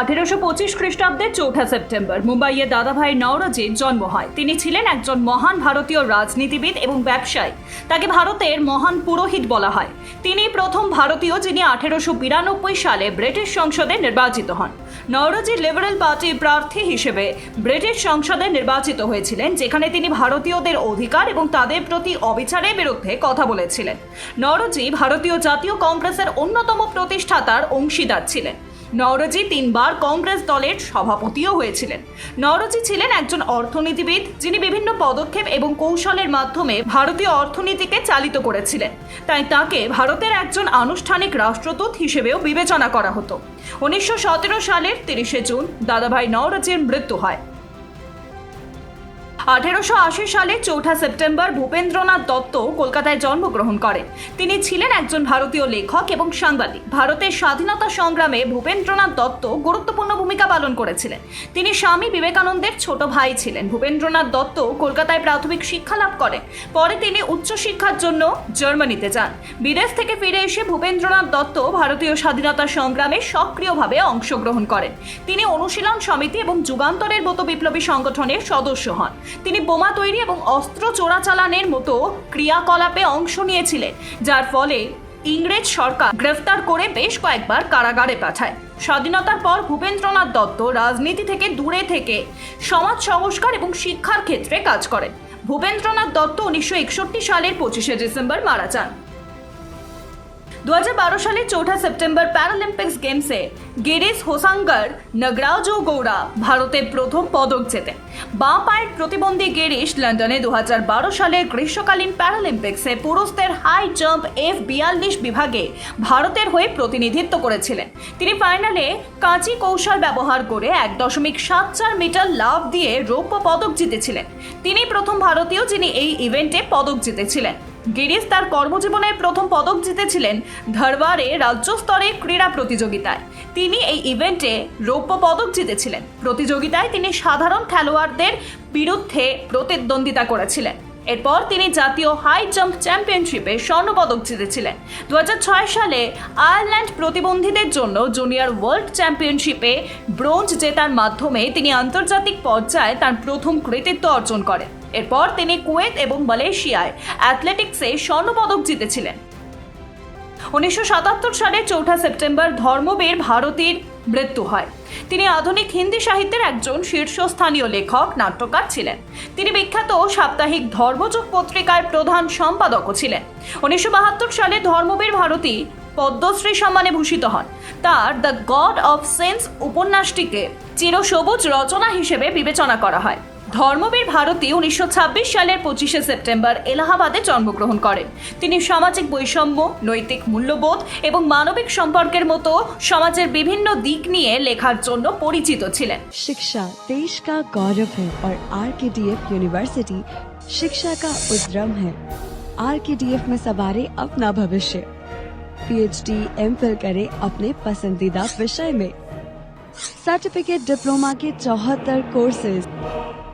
আঠেরোশো পঁচিশ খ্রিস্টাব্দের চৌঠা সেপ্টেম্বর। মুম্বাইয়ে দাদাভাই নওরজির জন্ম হয়। তিনি ছিলেন একজন মহান ভারতীয় রাজনীতিবিদ এবং ব্যবসায়ী। তাকে ভারতের মহান পুরোহিত বলা হয়। তিনি প্রথম ভারতীয় যিনি আঠেরোশো বিরানব্বই সালে ব্রিটিশ সংসদে নির্বাচিত হন। নওরজি লিবারেল পার্টির প্রার্থী হিসেবে ব্রিটিশ সংসদে নির্বাচিত হয়েছিলেন, যেখানে তিনি ভারতীয়দের অধিকার এবং তাদের প্রতি অবিচারের বিরুদ্ধে কথা বলেছিলেন। নওরজি ভারতীয় জাতীয় কংগ্রেসের অন্যতম প্রতিষ্ঠাতার অংশীদার ছিলেন। নওরজি তিনবার কংগ্রেস দলের সভাপতিও হয়েছিলেন। নরজি ছিলেন একজন অর্থনীতিবিদ, যিনি বিভিন্ন পদক্ষেপ এবং কৌশলের মাধ্যমে ভারতীয় অর্থনীতিকে চালিত করেছিলেন। তাই তাকে ভারতের একজন আনুষ্ঠানিক রাষ্ট্রদূত হিসেবেও বিবেচনা করা হতো। উনিশশো সতেরো সালের তিরিশে জুন দাদাভাই নওরজির মৃত্যু হয়। আঠেরোশো আশি সালে চৌঠা সেপ্টেম্বর ভূপেন্দ্রনাথ দত্ত কলকাতায় জন্মগ্রহণ করেন। তিনি ছিলেন একজন ভারতীয় লেখক এবং সাংবাদিক। ভারতের স্বাধীনতা সংগ্রামে ভূপেন্দ্রনাথ দত্ত গুরুত্বপূর্ণ ভূমিকা পালন করেছিলেন। তিনি স্বামী বিবেকানন্দের ছোট ভাই ছিলেন। ভূপেন্দ্রনাথ দত্ত কলকাতায় প্রাথমিক শিক্ষা লাভ করেন। পরে তিনি উচ্চশিক্ষার জন্য জার্মানিতে যান। বিদেশ থেকে ফিরে এসে ভূপেন্দ্রনাথ দত্ত ভারতীয় স্বাধীনতা সংগ্রামে সক্রিয়ভাবে অংশগ্রহণ করেন। তিনি অনুশীলন সমিতি এবং যুগান্তরের মতো বিপ্লবী সংগঠনের সদস্য হন। তিনি বোমা তৈরি এবং অস্ত্র চোরাচালানের মতো ক্রিয়াকলাপে অংশ নিয়েছিলেন, যার ফলে ইংরেজ সরকার গ্রেফতার করে বেশ কয়েকবার কারাগারে পাঠায়। স্বাধীনতার পর ভূপেন্দ্রনাথ দত্ত রাজনীতি থেকে দূরে থেকে সমাজ সংস্কার এবং শিক্ষার ক্ষেত্রে কাজ করেন। ভূপেন্দ্রনাথ দত্ত উনিশশো একষট্টি সালের পঁচিশে ডিসেম্বর মারা যান। দু সালের চৌঠা সেপ্টেম্বর প্যারালিম্পিক্স গেমসে গিরিশ হোসাঙ্গার, নগরাজো গৌড়া ভারতের প্রথম পদক জেতেন। বাঁ পায়ের প্রতিবন্ধী গিরিশ লন্ডনে দু সালের গ্রীষ্মকালীন প্যারালিম্পিক্সে পুরুষদের হাই জাম্প এফ বিয়াল্লিশ বিভাগে ভারতের হয়ে প্রতিনিধিত্ব করেছিলেন। তিনি ফাইনালে কাঁচি কৌশল ব্যবহার করে এক দশমিক সাত চার মিটার লাভ দিয়ে রৌপ্য পদক জিতেছিলেন। তিনি প্রথম ভারতীয় যিনি এই ইভেন্টে পদক জিতেছিলেন। গিরিশ তার কর্মজীবনে প্রথম পদক জিতেছিলেন ধরওয়ারে রাজ্য স্তরে ক্রীড়া প্রতিযোগিতায়। তিনি এই ইভেন্টে রৌপ্য পদক জিতেছিলেন। প্রতিযোগিতায় তিনি সাধারণ খেলোয়াড়দের বিরুদ্ধে প্রতিদ্বন্দ্বিতা করেছিলেন। এরপর তিনি জাতীয় হাই জাম্প চ্যাম্পিয়নশিপে স্বর্ণপদক জিতেছিলেন। দু হাজার ছয় সালে আয়ারল্যান্ড প্রতিবন্ধীদের জন্য জুনিয়র ওয়ার্ল্ড চ্যাম্পিয়নশিপে ব্রোঞ্জ জেতার মাধ্যমে তিনি আন্তর্জাতিক পর্যায়ে তার প্রথম কৃতিত্ব অর্জন করেন। এরপর তিনি কুয়েত এবং মালয়েশিয়ায় অ্যাথলেটিক্সে স্বর্ণপদক জিতেছিলেন। উনিশশো সাতাত্তর সালের চৌঠা সেপ্টেম্বর ধর্মবীর ভারতীর মৃত্যু হয়। তিনি আধুনিক হিন্দি সাহিত্যের একজন শীর্ষস্থানীয় লেখক, নাট্যকার ছিলেন। তিনি বিখ্যাত সাপ্তাহিক ধর্মযোগ পত্রিকার প্রধান সম্পাদকও ছিলেন। উনিশশো বাহাত্তর সালে ধর্মবীর ভারতী পদ্মশ্রী সম্মানে ভূষিত হন। তার দ্য গড অফ সেন্স উপন্যাসটিকে চিরসবুজ রচনা হিসেবে বিবেচনা করা হয়। ধর্মবীর ভারতী উনিশশো সালের পঁচিশে সেপ্টেম্বর এলাহাবাদে জন্মগ্রহণ করেন তিনি সামাজিক বৈষম্য নৈতিক মূল্যবোধ এবং মানবিক সম্পর্কের মতো সমাজের বিভিন্ন দিক নিয়ে লেখার জন্য পরিচিত ছিলেন शिक्षा देश का गौरव है और are K D F university शिक्षा का उद्रम है आर के डी एफ में सवारे अपना भविष्य पीएचडी एम फिल करे अपने पसंदीदा विषय में सर्टिफिकेट डिप्लोमा के चौहत्तर courses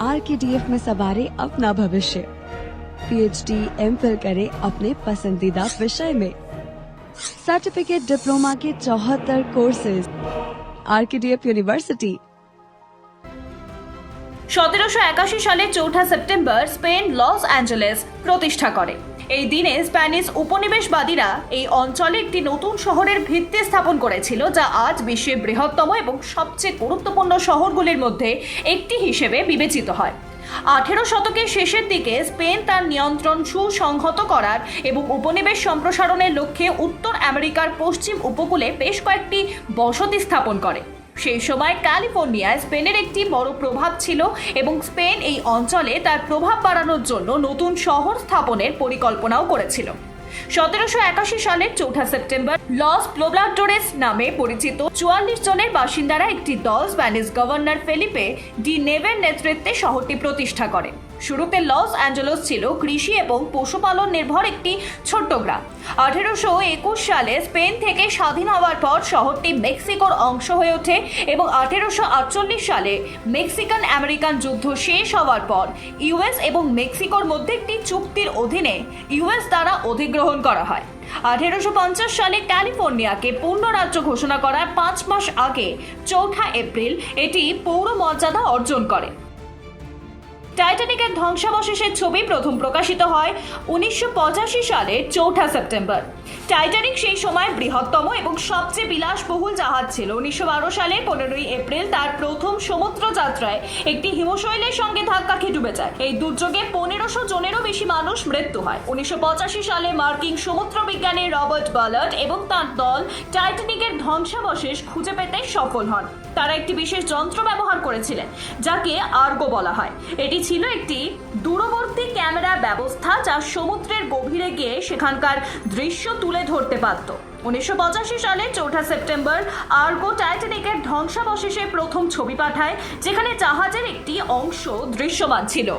R K D F में सवारे अपना भविष्य पीएचडी एम फिल करे अपने पसंदीदा विषय में सर्टिफिकेट डिप्लोमा के चौहत्तर courses R K D F university সতেরোশো একাশি সালের চৌঠা সেপ্টেম্বর স্পেন লস অ্যাঞ্জেলেস প্রতিষ্ঠা করে এই দিনে স্প্যানিশ উপনিবেশবাদীরা এই অঞ্চলে একটি নতুন শহরের ভিত্তি স্থাপন করেছিল, যা আজ বিশ্বের বৃহত্তম এবং সবচেয়ে গুরুত্বপূর্ণ শহরগুলির মধ্যে একটি হিসেবে বিবেচিত হয়। আঠেরো শতকের শেষের দিকে স্পেন তার নিয়ন্ত্রণ সুসংহত করার এবং উপনিবেশ সম্প্রসারণের লক্ষ্যে উত্তর আমেরিকার পশ্চিম উপকূলে বেশ কয়েকটি বসতি স্থাপন করে। সেই সময় ক্যালিফোর্নিয়ায় স্পেনের একটি বড় প্রভাব ছিল এবং স্পেন এই অঞ্চলে তার প্রভাব বাড়ানোর জন্য নতুন শহর স্থাপনের পরিকল্পনাও করেছিল। সতেরোশো একাশি সালের চৌঠা সেপ্টেম্বর লস প্লোব্লাডোরেস নামে পরিচিত চুয়াল্লিশ জনের বাসিন্দারা একটি দল স্প্যানিশ গভর্নর ফেলিপে ডি নেভের নেতৃত্বে শহরটি প্রতিষ্ঠা করে। শুরুতে লস অ্যাঞ্জেলস ছিল কৃষি এবং পশুপালন নির্ভর একটি ছোট্ট গ্রাম। আঠেরোশো একুশ সালে স্পেন থেকে স্বাধীন হওয়ার পর শহরটি মেক্সিকোর অংশ হয়ে ওঠে এবং আঠেরোশো আটচল্লিশ সালে মেক্সিকান আমেরিকান যুদ্ধ শেষ হওয়ার পর ইউএস এবং মেক্সিকোর মধ্যে একটি চুক্তির অধীনে ইউএস দ্বারা অধিগ্রহণ করা হয়। আঠেরোশো পঞ্চাশ সালে ক্যালিফোর্নিয়াকে পূর্ণ রাজ্য ঘোষণা করার পাঁচ মাস আগে চৌঠা এপ্রিল এটি পৌর মর্যাদা অর্জন করে। টাইটানিকের ধ্বংসাবশেষের ছবি প্রথম প্রকাশিত হয় উনিশশো পঁচাশি সালে চৌঠা সেপ্টেম্বর। টাইটানিক সেই সময় বৃহত্তম এবং সবচেয়ে বিলাসবহুল জাহাজ ছিল। উনিশশো বারো সালে পনেরোই এপ্রিল তার প্রথম সমুদ্র যাত্রায় একটি হিমশৈলের সঙ্গে ধাক্কা খেয়ে ডুবে যায়। এই দুর্যোগে পনেরোশো জনেরও বেশি মানুষ মৃত্যু হয়। উনিশশো পঁচাশি সালে মার্কিন সমুদ্র বিজ্ঞানী রবার্ট বালার্ট এবং তার দল টাইটানিকের ধ্বংসাবশেষ খুঁজে পেতে সফল হন। তারা একটি বিশেষ যন্ত্র ব্যবহার করেছিলেন, যাকে আর্গো বলা হয়। এটি ছিল একটি দূরবর্তী ক্যামেরা ব্যবস্থা যা সমুদ্রের গভীরে গিয়ে সেখানকার দৃশ্য তুলে ধরতে পারত উনিশশো সালে চৌঠা সেপ্টেম্বর আর্গো টাইটানিকের ধ্বংসাবশেষে প্রথম ছবি পাঠায়, যেখানে জাহাজের একটি অংশ দৃশ্যমান ছিল।